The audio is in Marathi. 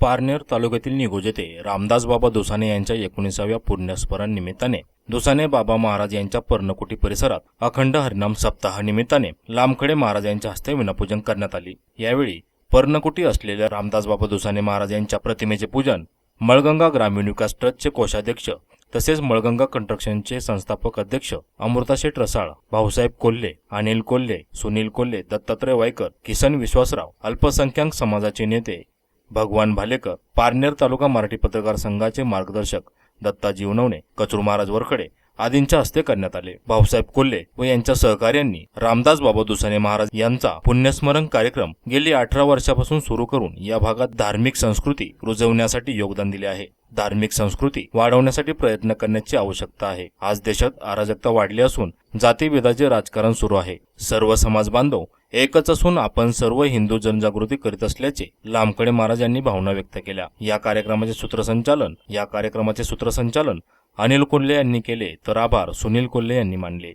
पारनेर तालुक्यातील निगोजेते येथे रामदास बाबा दुसाने यांच्या एकोणीसाव्या पुण्यस्मरण निमित्ताने दुसाने बाबा महाराज यांच्या पर्णकुटी परिसरात अखंड हरिनाम सप्ताह निमित्ताने लामखडे महाराज यांच्या हस्ते विनापूजन करण्यात आली. यावेळी पर्णकुटी असलेल्या रामदास बाबा दुसाने महाराज यांच्या प्रतिमेचे पूजन मळगंगा ग्रामीण विकास ट्रस्टचे कोषाध्यक्ष तसेच मळगंगा कंस्ट्रक्शनचे संस्थापक अध्यक्ष अमृताशेठ रसाळ भाऊसाहेब कोल्हे अनिल कोल्हे सुनील कोल्हे दत्तात्रय वायकर किसन विश्वासराव अल्पसंख्याक समाजाचे नेते भगवान भालेकर पारनेर तालुका मराठी पत्रकार संघाचे मार्गदर्शक दत्ता जीवनवणे कचरू महाराज वरखडे आदींच्या हस्ते करण्यात आले. भाऊसाहेब कोल्हे व यांच्या सहकार्यांनी रामदास बाबा दुसाने महाराज यांचा पुण्यस्मरण कार्यक्रम गेली अठरा वर्षापासून सुरू करून या भागात धार्मिक संस्कृती रुजवण्यासाठी योगदान दिले आहे. धार्मिक संस्कृती वाढवण्यासाठी प्रयत्न करण्याची आवश्यकता आहे. आज देशात अराजकता वाढली असून जातीभेदाचे राजकारण सुरू आहे. सर्व समाज बांधव एकच असून आपण सर्व हिंदू जनजागृती करीत असल्याचे लांबकडे महाराज यांनी भावना व्यक्त केल्या. या कार्यक्रमाचे सूत्रसंचालन या कार्यक्रमाचे सूत्रसंचालन अनिल कोल्हे यांनी केले तर आभार सुनील कोल्हे यांनी मानले.